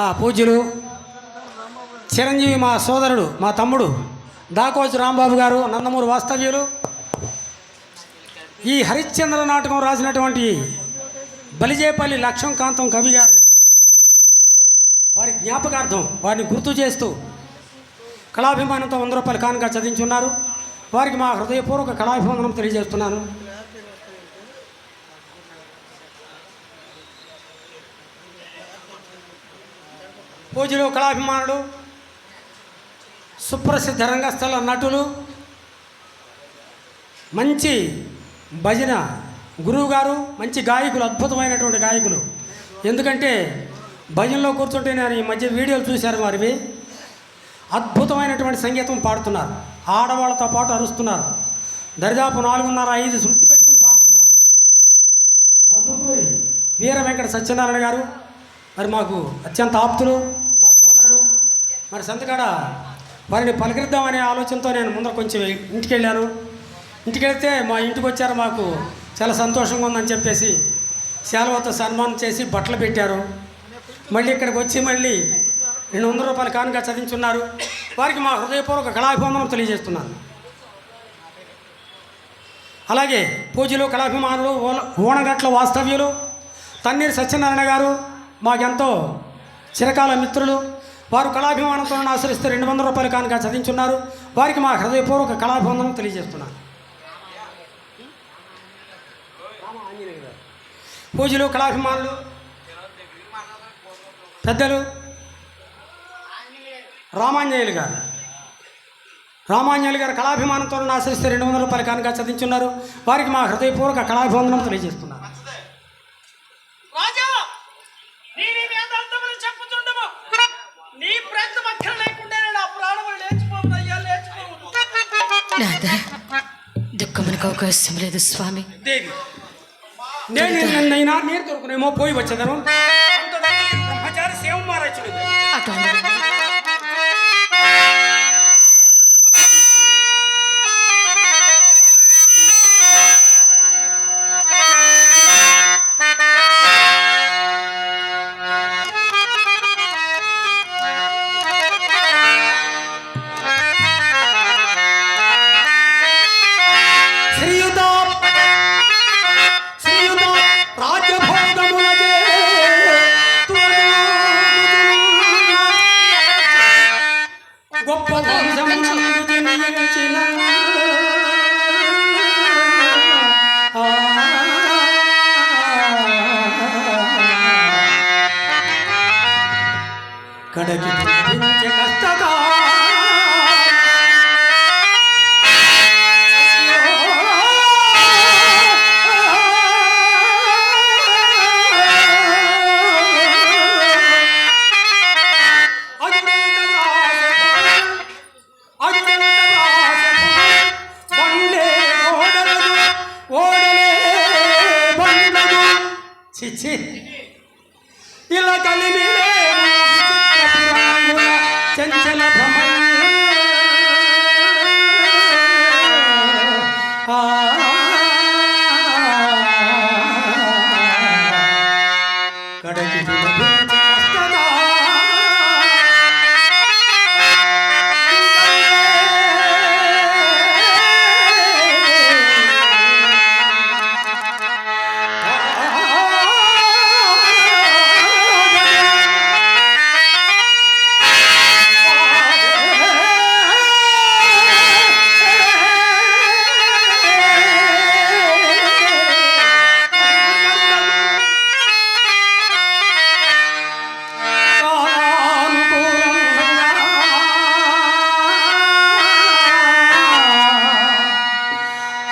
ఆ పూజ్యులు చిరంజీవి మా సోదరుడు మా తమ్ముడు దాకోచు రాంబాబు గారు నందమూరి వాస్తవ్యులు. ఈ హరిశ్చంద్ర నాటకం రాసినటువంటి బలిజేపల్లి లక్ష్మీకాంతం కవి గారిని వారి జ్ఞాపకార్థం వారిని గుర్తు చేస్తూ కళాభిమానంతో వంద రూపాయలు కానుక చదివించున్నారు. వారికి మా హృదయపూర్వక కళాభివందనం తెలియజేస్తున్నాను. పూజలు కళాభిమానుడు సుప్రసిద్ధ రంగస్థల నటులు మంచి భజన గురువు గారు మంచి గాయకులు అద్భుతమైనటువంటి గాయకులు. ఎందుకంటే భజనలో కూర్చుంటే నేను ఈ మధ్య వీడియోలు చూశారు వారివి. అద్భుతమైనటువంటి సంగీతం పాడుతున్నారు. ఆడవాళ్ళతో పాటు అరుస్తున్నారు. దరిదాపు నాలుగున్నర ఐదు శృతి పెట్టుకుని పాడుతున్నారు. వీర వెంకట సత్యనారాయణ గారు మరి మాకు అత్యంత ఆప్తులు మా సోదరుడు. మరి సంతకాడ వారిని పలకరిద్దామనే ఆలోచనతో నేను ముందర కొంచెం ఇంటికి వెళ్ళాను ఇంటికి వెళ్తే మా ఇంటికి వచ్చారు మాకు చాలా సంతోషంగా ఉందని చెప్పేసి శాలువతో సన్మానం చేసి బట్టలు పెట్టారు. మళ్ళీ ఇక్కడికి వచ్చి మళ్ళీ రెండు వందల రూపాయలు కానుక చదివించున్నారు. వారికి మా హృదయపూర్వక కళాభిమానం తెలియజేస్తున్నాను. అలాగే పూజలు కళాభిమానులు ఓనగట్ల ఓణగట్ల వాస్తవ్యులు తన్నీరు సత్యనారాయణ గారు మాకెంతో చిరకాల మిత్రులు. వారు కళాభిమానంతో నన్ను ఆశ్రయిస్తే రెండు వందల రూపాయలు కానుక చదివించున్నారు. వారికి మా హృదయపూర్వక కళాభివందనం తెలియజేస్తున్నాను. పూజలు కళాభిమానులు పెద్దలు రామాంజనేయులు గారు. రామాంజనేయులు గారు కళాభిమానంతో నన్ను ఆశ్రయిస్తే రెండు వందల రూపాయలు కానుక చదివించున్నారు. వారికి మా హృదయపూర్వక కళాభివందనం తెలియజేస్తున్నాను. దుఃఖమునకు అవకాశం లేదు స్వామి నేను నిన్నైనా నీరు దొరుకునేమో పోయి వచ్చేదను?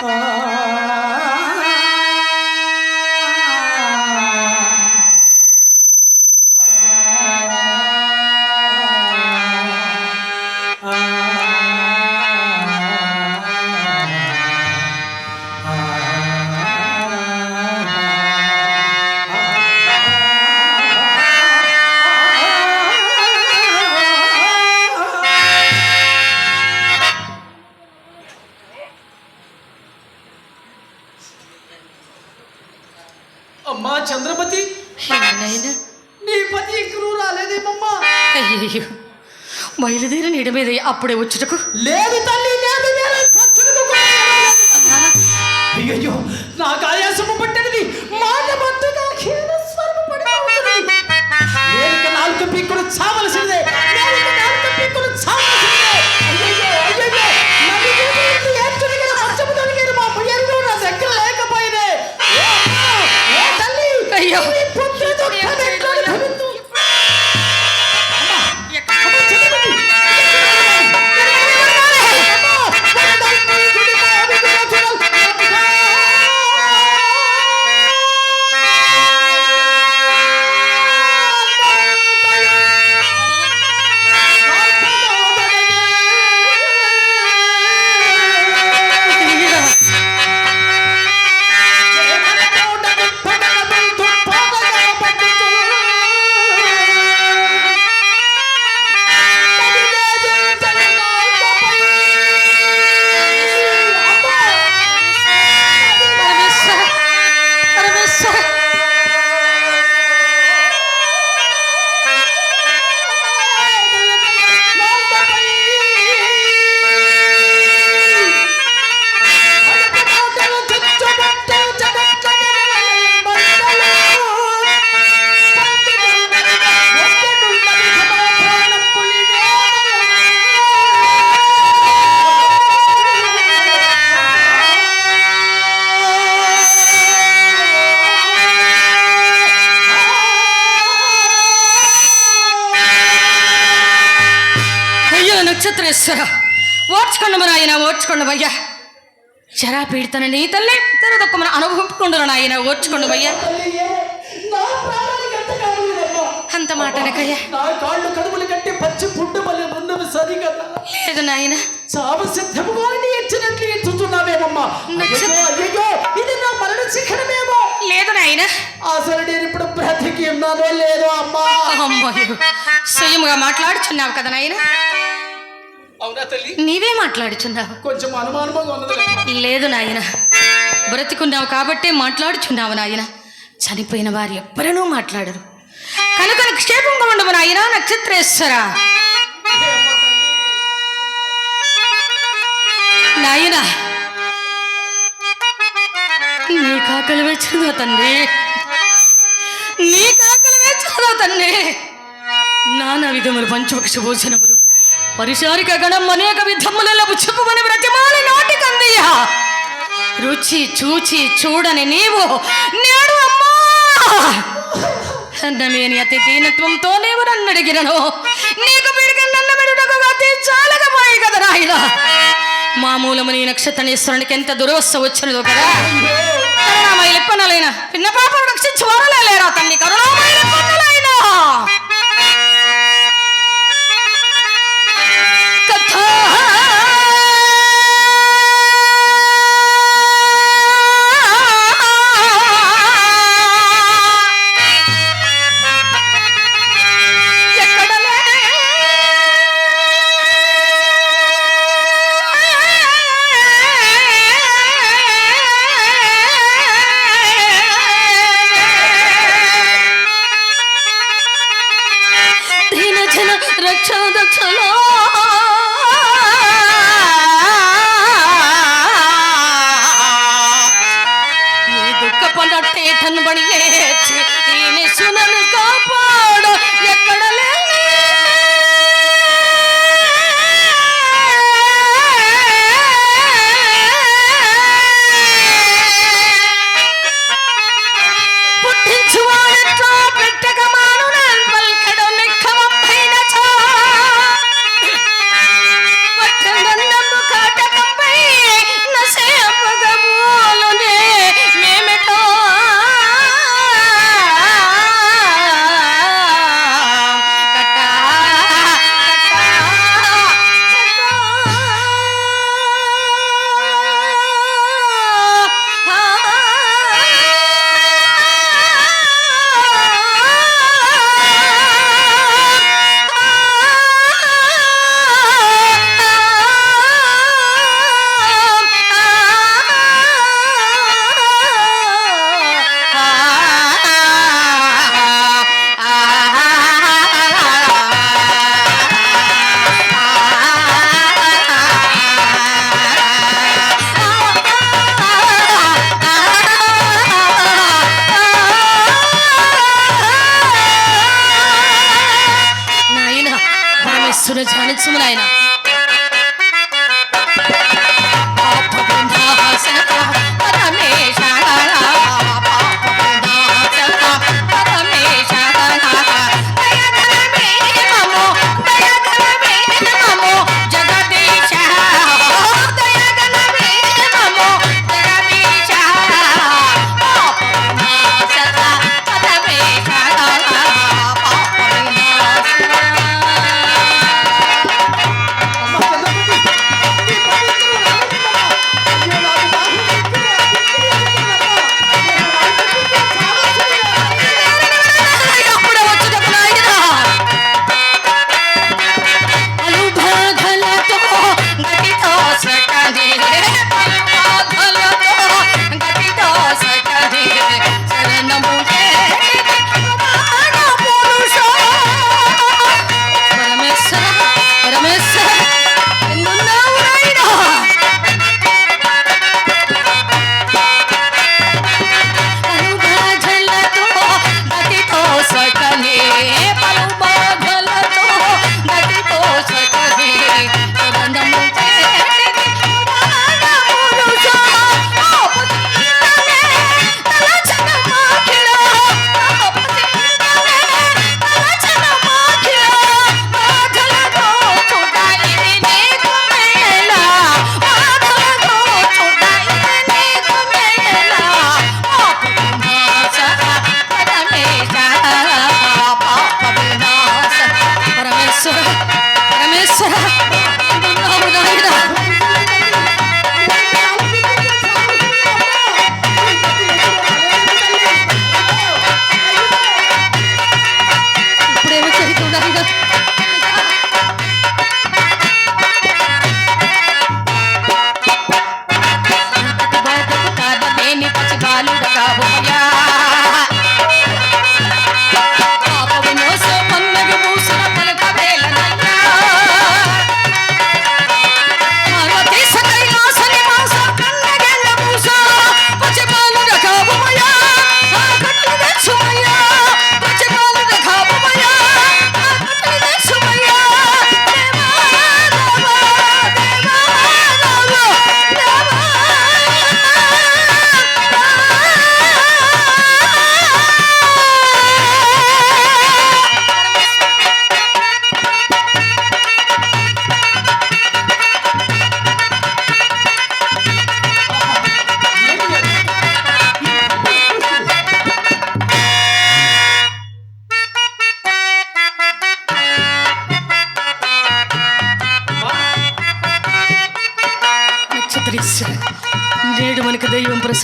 Oh. అయ్యో బయలుదేరి నీడ మీద అప్పుడే వచ్చుటకు. లేదు తల్లి లేదు నేను నాకు ఆయాసము పట్టినది. మాట మత్తుగా క్షీణస్వరము నాలుగు పీక్కులు చావలసిన ఓర్చుకోండి నాయన ఓర్చుకోండి జరా పీడితన నీ తల్లి తెరదొక్కమని అనుభవించుకుండు నాయన ఓర్చుకోండి కావాలమ్మా అంత కాళ్ళు కడుపులు కట్టి పచ్చి పుట్టు మళ్ళీ ఉన్నవి సరిగదా లేదు నాయన. చావ సిద్ధముగా ఇచ్చినట్లు ఇచ్చుతున్నావేమమ్మా అయ్యో అయ్యో ఇది నా మరణ శిఖరమేమో లేదు నాయన. అసలు నేను ఇప్పుడు బ్రతికి ఉన్నానో లేదో అమ్మా. మాట్లాడుచున్నావు కదా నాయన. అవునా తల్లి? నీవే మాట్లాడుచున్నావు. కొంచెం ఉన్నది లేదు నాయన. బ్రతికున్నావు కాబట్టే మాట్లాడుచున్నావు నాయన. చనిపోయిన వారు ఎవ్వరూ మాట్లాడరు. కనుక క్షేమంగా ఉండవు నాయన నక్షత్రేశ్వర. నాయన. నీ కాకలు వెచ్చదో తండ్రి. నీ కాకలు తండ్రి. నానా విధములు పంచవక్ష భోజనములు. పరిశారిక గణం అనేక విధములలో చెప్పుమని బ్రతిమాలి నోటికందయ్యా రుచి చూచి చూడని నీవు నేడు అమ్మా. అన్నమేని అతి దీనత్వంతో నీవు నన్ను అడిగినను. నీకు పెరిగి నన్ను పెడుటకు అతి చాలకపోయి కదా నాయన. మామూలము నీ నక్షత్రనేశ్వరునికి ఎంత దురవస్థ వచ్చినదో కదా. కరుణామయులు పనులైన పిన్న పాపం రక్షించి వరలేరా తన్ని తల్లి 真的，成龙。যায় না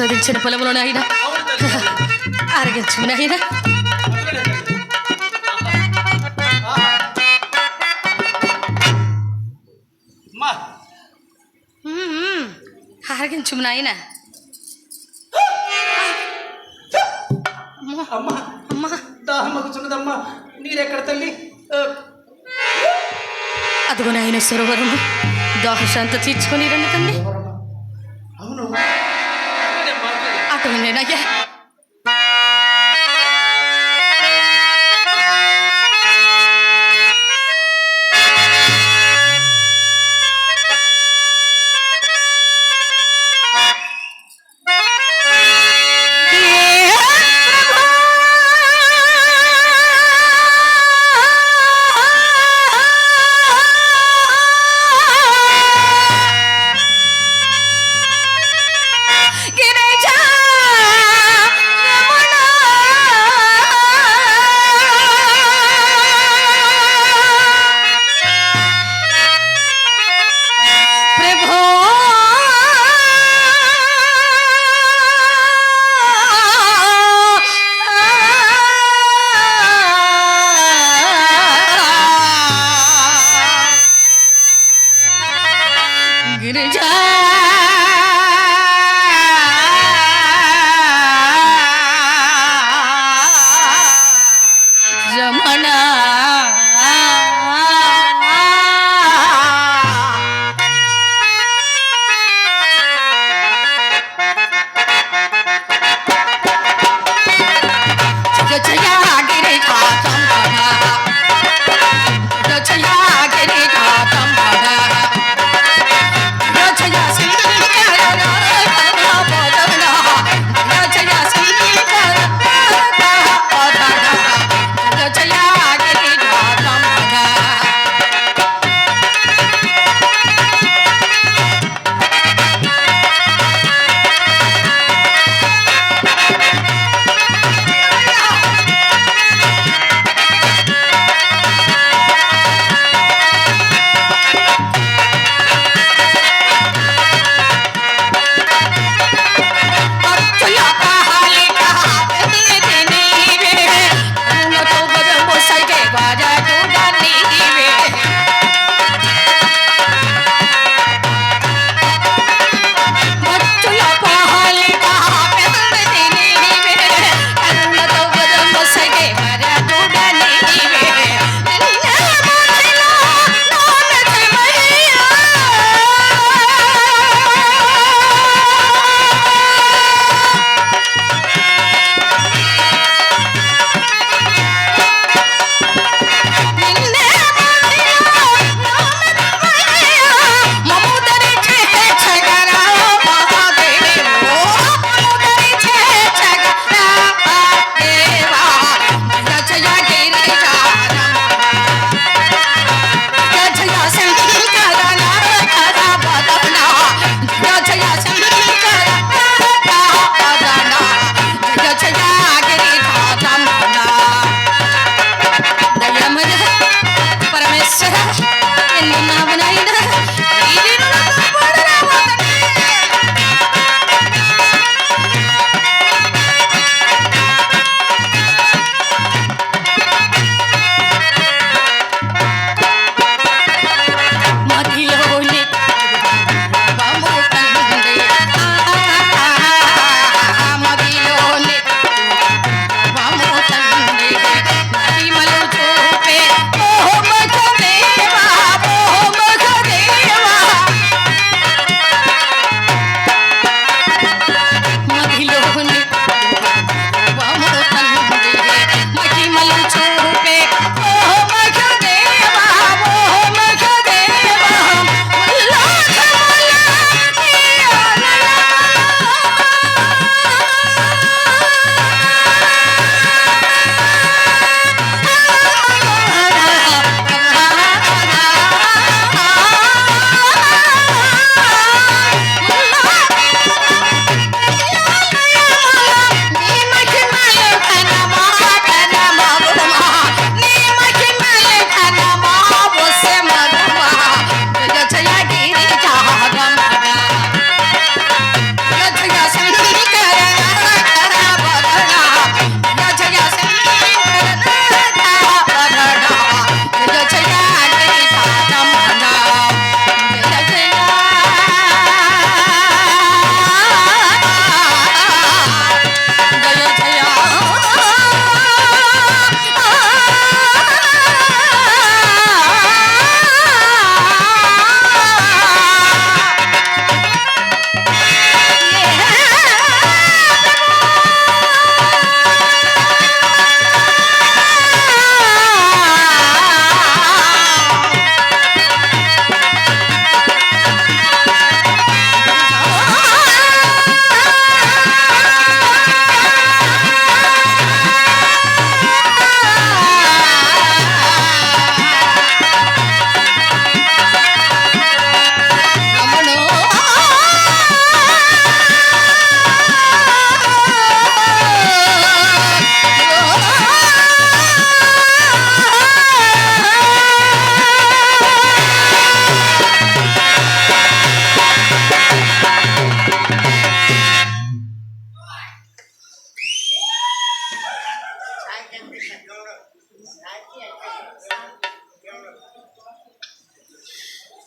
ఆస్వాదించిన పొలంలో ఆయన ఆరగించుకుని ఆయన ఆరగించుము నాయన తల్లి? అదిగో నాయన సరోవరము. దాహశాంత తీర్చుకొని రండి తండ్రి tụi mình đến đây chứ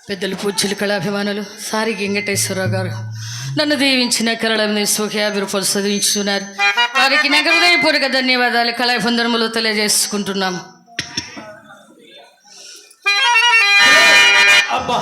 పెద్దలు పూజ్యులు కళాభిమానులు సారి వెంకటేశ్వరరావు గారు. నన్ను దీవించిన కళలని సుఖయాభి రూపాయలు వారికి నా హృదయపూర్వక ధన్యవాదాలు కళాబంధనములు తెలియజేసుకుంటున్నాం అబ్బా!